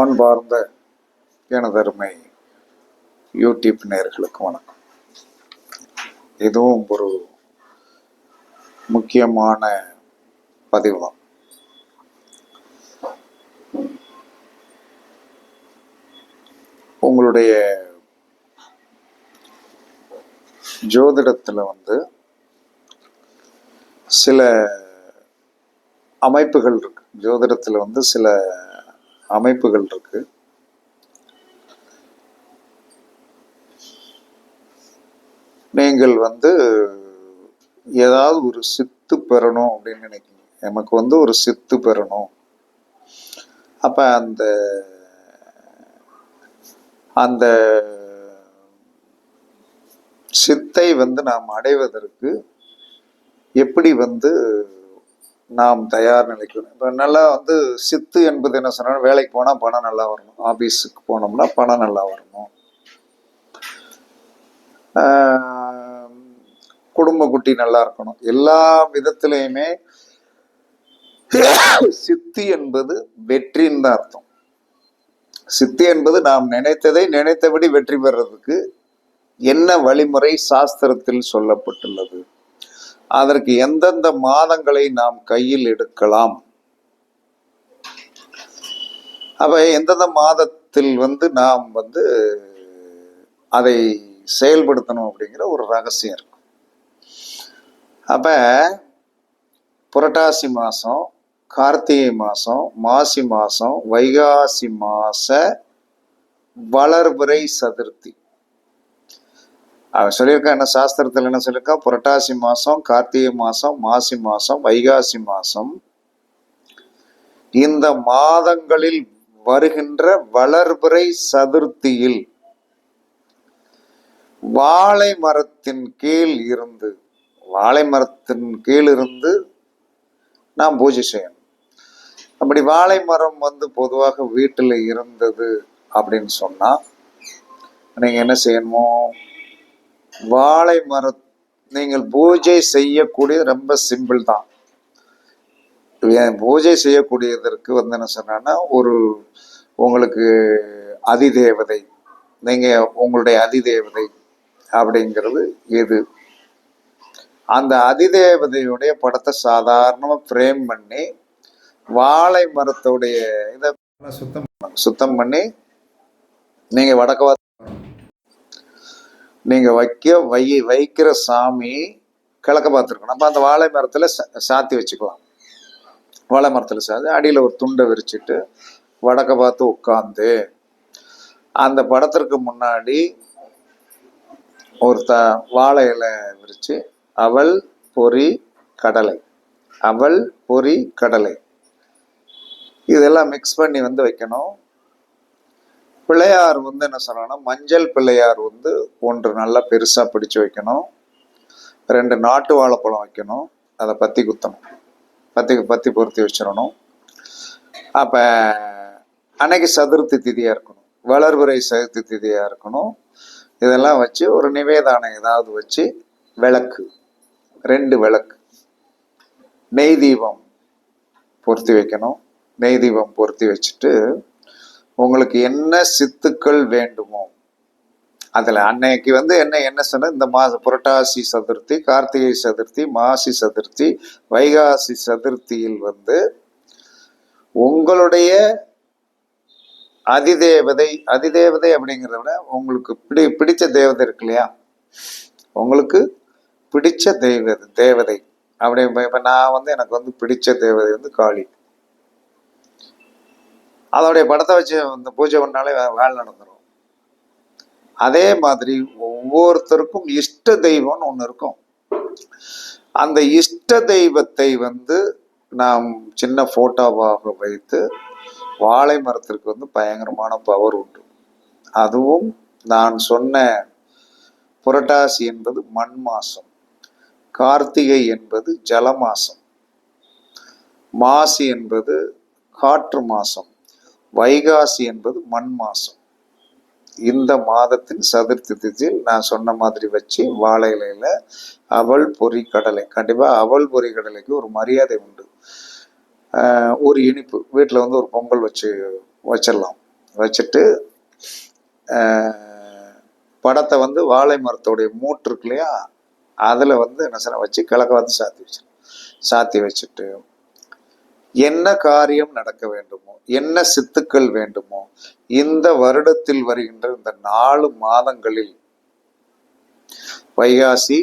அன்பார்ந்த எனதருமை யூடியூப் நேர்களுக்கு வணக்கம். இதுவும் ஒரு முக்கியமான பதிவு. தான் உங்களுடைய ஜோதிடத்தில் வந்து சில அமைப்புகள் இருக்கு. ஜோதிடத்தில் வந்து சில அமைப்புகள் இருக்கு. நீங்கள் வந்து ஏதாவது ஒரு சித்து பெறணும் அப்படின்னு நினைக்கிறீங்க நமக்கு வந்து ஒரு சித்து பெறணும். அப்ப அந்த அந்த சித்தை வந்து நாம் அடைவதற்கு எப்படி வந்து நாம் தயார் நிலைக்கணும் இப்போ நல்லா வந்து சித்து என்பது என்ன சொன்னால் வேலைக்கு போனால் பணம் நல்லா வரணும். ஆபீஸுக்கு போனோம்னா பணம் நல்லா வரணும். ஆஹ் குடும்ப குட்டி நல்லா இருக்கணும். எல்லா விதத்திலையுமே சித்தி என்பது வெற்றின்னு தான் அர்த்தம். சித்தி என்பது நாம் நினைத்ததை நினைத்தபடி வெற்றி பெறதுக்கு என்ன வழிமுறை சாஸ்திரத்தில் சொல்லப்பட்டுள்ளது? அதற்கு எந்தெந்த மாதங்களை நாம் கையில் எடுக்கலாம்? அப்ப எந்தெந்த மாதத்தில் வந்து நாம் வந்து அதை செயல்படுத்தணும் அப்படிங்கிற ஒரு ரகசியம் இருக்கும் அப்ப புரட்டாசி மாசம் கார்த்திகை மாசம் மாசி மாசம் வைகாசி மாச வளர்பிறை சதுர்த்தி. அவன் சொல்லியிருக்கா என்ன சாஸ்திரத்தில் என்ன சொல்லியிருக்கா? புரட்டாசி மாசம் கார்த்திகை மாசம் மாசி மாசம் வைகாசி மாசம். இந்த மாதங்களில் வருகின்ற வளர்பிறை சதுர்த்தியில் வாழை மரத்தின் கீழ் இருந்து வாழை மரத்தின் கீழ் இருந்து நாம் பூஜை செய்யணும். அப்படி வாழை மரம் வந்து பொதுவாக வீட்டில் இருந்தது அப்படின்னு சொன்னா நீங்க என்ன செய்யணுமோ? வாழை மரம் நீங்கள் பூஜை செய்யக்கூடியது ரொம்ப சிம்பிள் தான். ஏன் பூஜை செய்யக்கூடியதற்கு வந்து என்ன சொன்னா ஒரு உங்களுக்கு அதிதேவதை நீங்க உங்களுடைய அதிதேவதை அப்படிங்கிறது எது? அந்த அதிதேவதையுடைய படத்தை சாதாரணமாக ஃப்ரேம் பண்ணி வாழை மரத்துடைய இதை சுத்தம் சுத்தம் பண்ணி நீங்க வடக்கு நீங்கள் வைக்க வை வைக்கிற சாமி கிழக்க பார்த்துருக்கணும். அப்போ அந்த வாழை மரத்தில் சாத்தி வச்சுக்கலாம். வாழை மரத்தில் சாத்தி அடியில் ஒரு துண்டை விரிச்சிட்டு வடக்க பார்த்து உட்காந்து அந்த படத்திற்கு முன்னாடி ஒரு த வாழை இலை விரிச்சு அவள் பொரி கடலை. அவள் பொரி கடலை. இதெல்லாம் மிக்ஸ் பண்ணி வந்து வைக்கணும். பிள்ளையார் வந்து என்ன சொல்லணும்னா மஞ்சள் பிள்ளையார் வந்து ஒன்று நல்லா பெருசாக பிடிச்சு வைக்கணும். ரெண்டு நாட்டு வாழைப்பழம் வைக்கணும். அதை பத்தி குத்தணும். பத்தி பத்தி பொருத்தி வச்சிடணும். அப்போ அன்னைக்கு சதுர்த்தி திதியாக இருக்கணும். வளர்புரை சதுர்த்தி திதியாக இருக்கணும். இதெல்லாம் வச்சு ஒரு நிவேதானம் ஏதாவது வச்சு விளக்கு. ரெண்டு விளக்கு. நெய் தீபம் பொருத்தி வைக்கணும். நெய் தீபம் பொருத்தி வச்சுட்டு உங்களுக்கு என்ன சித்துக்கள் வேண்டுமோ அதில் அன்னைக்கு வந்து என்ன என்ன சொன்ன இந்த மாத புரட்டாசி சதுர்த்தி கார்த்திகை சதுர்த்தி மாசி சதுர்த்தி வைகாசி சதுர்த்தியில் வந்து உங்களுடைய அதிதேவதை அதிதேவதை அப்படிங்கிறத விட உங்களுக்கு பிடி பிடிச்ச தேவதை இருக்கு இல்லையா? உங்களுக்கு பிடித்த தெய்வ தேவதை. அப்படி இப்போ நான் வந்து எனக்கு வந்து பிடித்த தேவதை வந்து காளி. அதோடைய படத்தை வச்சு இந்த பூஜை பண்ணாலே வேலை நடந்துடும் அதே மாதிரி ஒவ்வொருத்தருக்கும் இஷ்ட தெய்வம்னு ஒன்று இருக்கும். அந்த இஷ்ட தெய்வத்தை வந்து நாம் சின்ன போட்டோவாக வைத்து வாழை மரத்திற்கு வந்து பயங்கரமான பவர் உண்டு. அதுவும் நான் சொன்ன புரட்டாசி என்பது மண் மாசம் கார்த்திகை என்பது ஜல மாசம் மாசி என்பது காற்று மாசம் வைகாசி என்பது மண் மாசம். இந்த மாதத்தின் சதுர்த்தி திதியில் நான் சொன்ன மாதிரி வச்சு வாழை இலையில அவள் பொரி கடலை. கண்டிப்பா அவள் பொரி கடலைக்கு ஒரு மரியாதை உண்டு. ஒரு இனிப்பு. வீட்டில் வந்து ஒரு பொங்கல் வச்சு வச்சிடலாம். வச்சுட்டு படத்தை வந்து வாழை மரத்தோடைய மூட்டு இருக்கு இல்லையா? அதில் வந்து என்ன செய்யணும் வச்சு கிழக்க வந்து சாத்தி வச்சிடும் சாத்தி வச்சுட்டு என்ன காரியம் நடக்க வேண்டுமோ என்ன சித்துக்கள் வேண்டுமோ இந்த வருடத்தில் வருகின்ற இந்த நாலு மாதங்களில் வைகாசி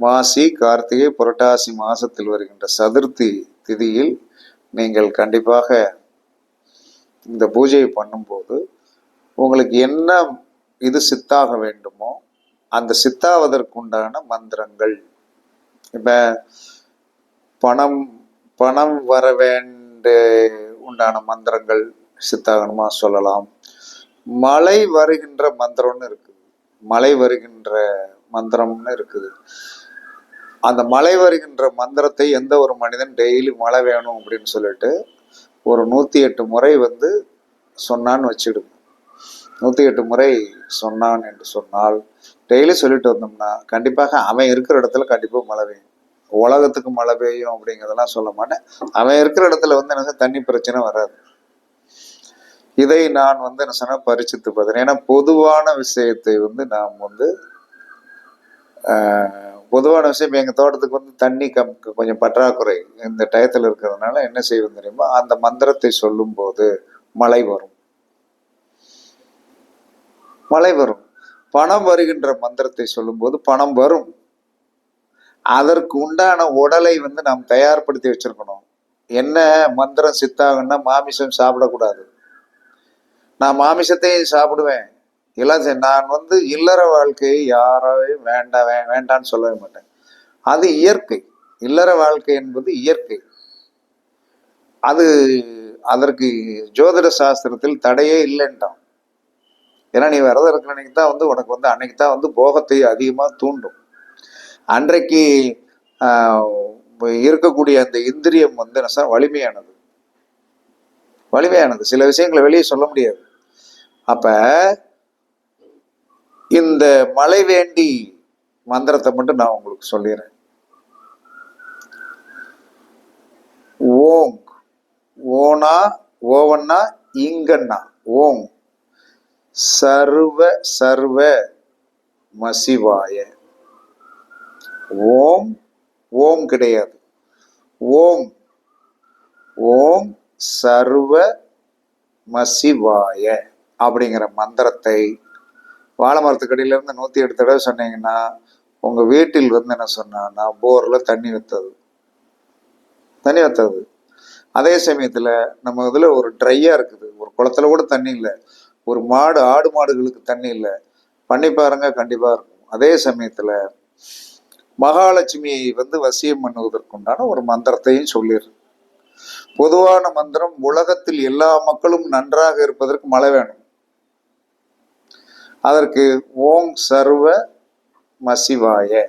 மாசி கார்த்திகை புரட்டாசி மாசத்தில் வருகின்ற சதுர்த்தி திதியில் நீங்கள் கண்டிப்பாக இந்த பூஜையை பண்ணும்போது உங்களுக்கு என்ன இது சித்தாக வேண்டுமோ அந்த சித்தாவதற்குண்டான மந்திரங்கள். இப்போ பணம் பணம் வர வேண்ட உண்டான மந்திரங்கள் சித்தாகனமாக சொல்லலாம். மழை வருகின்ற மந்திரம்னு இருக்குது. மழை வருகின்ற மந்திரம்னு இருக்குது. அந்த மழை வருகின்ற மந்திரத்தை எந்த ஒரு மனிதன் டெய்லி மழை வேணும் அப்படின்னு சொல்லிட்டு ஒரு நூற்றி எட்டு முறை வந்து சொன்னான்னு வச்சிடுங்க நூற்றி எட்டு முறை சொன்னான் என்று சொன்னால் டெய்லி சொல்லிட்டு வந்தோம்னா கண்டிப்பாக அவன் இருக்கிற இடத்துல கண்டிப்பாக மழை பெய்யும். உலகத்துக்கு மழை பெய்யும் அப்படிங்கிறதெல்லாம் சொல்ல மாட்டேன். அவன் இருக்கிற இடத்துல வந்து என்ன தண்ணி பிரச்சனை வராது. இதை நான் வந்து என்ன சொன்னா பரிசுத்து பார்த்தேன் ஏன்னா பொதுவான விஷயத்தை வந்து நாம் வந்து பொதுவான விஷயம் எங்கள் தோட்டத்துக்கு வந்து தண்ணி கம் கொஞ்சம் பற்றாக்குறை இந்த டயத்தில் இருக்கிறதுனால என்ன செய்வது தெரியுமா? அந்த மந்திரத்தை சொல்லும்போது மழை வரும். மழை வரும். பணம் வருகின்ற மந்திரத்தை சொல்லும்போது பணம் வரும். அதற்கு உண்டான உடலை வந்து நாம் தயார்படுத்தி வச்சிருக்கணும். என்ன மந்திரம் சித்தாகன்னா மாமிசம் சாப்பிடக்கூடாது. நான் மாமிசத்தையும் சாப்பிடுவேன். இல்லை நான் வந்து இல்லற வாழ்க்கையை யாரையும் வேண்டாம் வே- வேண்டான்னு சொல்லவே மாட்டேன். அது இயற்கை. இல்லற வாழ்க்கை என்பது இயற்கை. அது அதற்கு ஜோதிட சாஸ்திரத்தில் தடையே இல்லைன்ட்டான். ஏன்னா நீ விரதம் இருக்கிற அன்னைக்கு தான் வந்து உனக்கு வந்து அன்னைக்கு தான் வந்து போகத்தை அதிகமாக தூண்டும். அன்றைக்கு ஆஹ், இருக்கக்கூடிய அந்த இந்திரியம் வந்து என்ன வலிமையானது. வலிமையானது. சில விஷயங்களை வெளியே சொல்ல முடியாது. அப்ப இந்த மலை வேண்டி மந்திரத்தை மட்டும் நான் உங்களுக்கு சொல்லிடுறேன். ஓங். ஓனா ஓவன்னா இங்கண்ணா ஓங். சர்வ சர்வ மசிவாய. ஓம் ஓம் கிடையாது. ஓம் ஓம் சர்வ மசிவாய அப்படிங்கிற மந்திரத்தை வாழை மரத்துக்கடியிலேருந்து நூற்றி நூத்தி எட்டு தடவை சொன்னீங்கன்னா உங்கள் வீட்டில் வந்து என்ன சொன்னான்னா போரில் தண்ணி வைத்தது. தண்ணி வைத்தது. அதே சமயத்தில் நம்ம இதில் ஒரு ட்ரையாக இருக்குது. ஒரு குளத்துல கூட தண்ணி இல்லை. ஒரு மாடு ஆடு மாடுகளுக்கு தண்ணி இல்லை. பண்ணி பாருங்க கண்டிப்பாக இருக்கும். அதே சமயத்தில் மகாலட்சுமியை வந்து வசியம் பண்ணுவதற்குண்டான ஒரு மந்திரத்தையும் சொல்லிடு பொதுவான மந்திரம் உலகத்தில் எல்லா மக்களும் நன்றாக இருப்பதற்கு மழை வேணும். அதற்கு ஓம் சர்வ மசிவாய.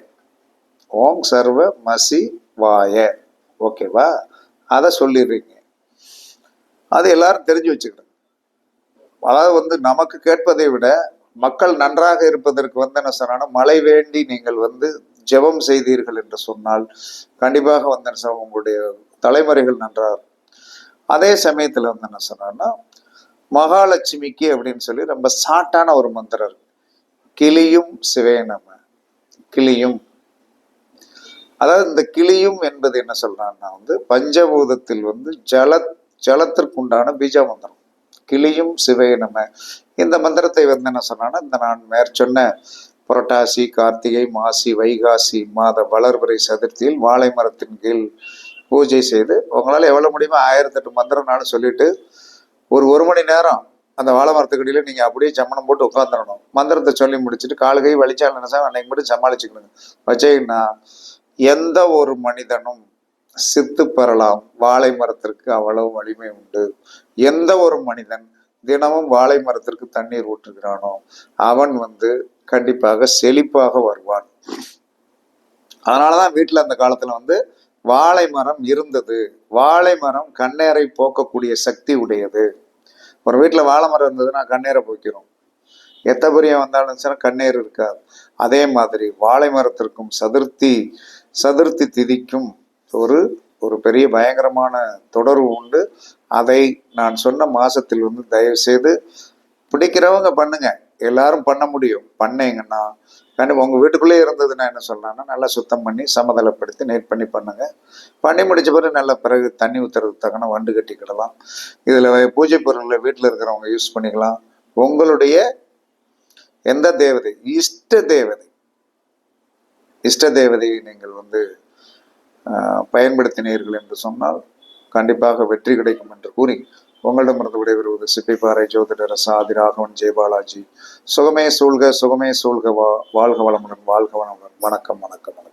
ஓம் சர்வ மசிவாய. ஓகேவா? அதை சொல்லிடுறீங்க. அது எல்லாரும் தெரிஞ்சு வச்சுக்கணும். அதாவது வந்து நமக்கு கேட்பதை விட மக்கள் நன்றாக இருப்பதற்கு வந்து என்ன சொன்னா மழை வேண்டி நீங்கள் வந்து ஜெபம் செய்தீர்கள் என்று சொன்னால் கண்டிப்பாக வந்து என்ன சார் உங்களுடைய தலைமுறைகள் நன்றார். அதே சமயத்துல வந்து என்ன சொன்னார்னா மகாலட்சுமிக்கு அப்படின்னு சொல்லி ரொம்ப சாட்டான ஒரு மந்திரம் இருக்கு. கிளியும் சிவேனம கிளியும். அதாவது இந்த கிளியும் என்பது என்ன சொல்றான்னா வந்து பஞ்சபூதத்தில் வந்து ஜல ஜலத்திற்குண்டான பீஜ மந்திரம். கிளியும் சிவேனம இந்த மந்திரத்தை வந்து என்ன சொன்னான்னா இந்த நான் மேற்சொன்ன புரட்டாசி கார்த்திகை மாசி வைகாசி மாத வளர்பிறை சதுர்த்தியில் வாழை மரத்தின் கீழ் பூஜை செய்து உங்களால் எவ்வளோ முடியுமோ ஆயிரத்தெட்டு மந்திரம்னாலும் சொல்லிட்டு ஒரு ஒரு மணி நேரம் அந்த வாழை மரத்துக்கடியில் நீங்கள் அப்படியே சம்மணம் போட்டு உட்காந்துடணும் மந்திரத்தை சொல்லி முடிச்சுட்டு கால் கை நினைச்சா அன்னைக்கு மட்டும் சமாளிச்சுக்கணுங்க. வச்சீங்கன்னா எந்த ஒரு மனிதனும் சித்து பெறலாம். வாழை மரத்திற்கு அவ்வளவு வலிமை உண்டு. எந்த ஒரு மனிதன் தினமும் வாழை மரத்திற்கு தண்ணீர் ஊற்றுகிறானோ அவன் வந்து கண்டிப்பாக செழிப்பாக வருவான். அதனாலதான் வீட்டில் அந்த காலத்துல வந்து வாழை மரம் இருந்தது. வாழை மரம் கண்ணேரை போக்கக்கூடிய சக்தி உடையது. ஒரு வீட்டில் வாழை மரம் இருந்ததுன்னா கண்ணேரை போக்கிறோம். எத்த பெரிய வந்தாலும் சரி கண்ணீர் இருக்காது. அதே மாதிரி வாழை மரத்திற்கும் சதுர்த்தி சதுர்த்தி திதிக்கும் ஒரு ஒரு பெரிய பயங்கரமான தொடர்பு உண்டு. அதை நான் சொன்ன மாசத்தில் வந்து தயவு செய்து பிடிக்கிறவங்க பண்ணுங்க. எல்லாரும் பண்ண முடியும். பண்ணீங்கன்னா கண்டிப்பாக உங்கள் வீட்டுக்குள்ளே இருந்ததுன்னா என்ன சொல்லலாம்னா நல்லா சுத்தம் பண்ணி சமதளப்படுத்தி நெட் பண்ணி பண்ணுங்க. பண்ணி முடிச்ச பிறகு நல்ல பிறகு தண்ணி ஊற்றுறதுக்கு தக்கன வண்டு கட்டிக்கிடலாம். இதில் பூஜை பொருள்களை வீட்டில் இருக்கிறவங்க யூஸ் பண்ணிக்கலாம். உங்களுடைய எந்த தேவதை இஷ்ட தேவதை இஷ்ட தேவதையை நீங்கள் வந்து ஆஹ், பயன்படுத்தினீர்கள் என்று சொன்னால் கண்டிப்பாக வெற்றி கிடைக்கும் என்று கூறி உங்களிடமிருந்து விடைபெறுவது சிப்பிப்பாறை ஜோதிடர் சாதி ராகவன் ஜெயபாலாஜி. சுகமே சூழ்க சுகமே சூழ்க வா வாழ்க வளமுடன் வாழ்க வளமுடன். வணக்கம் வணக்கம் வணக்கம்.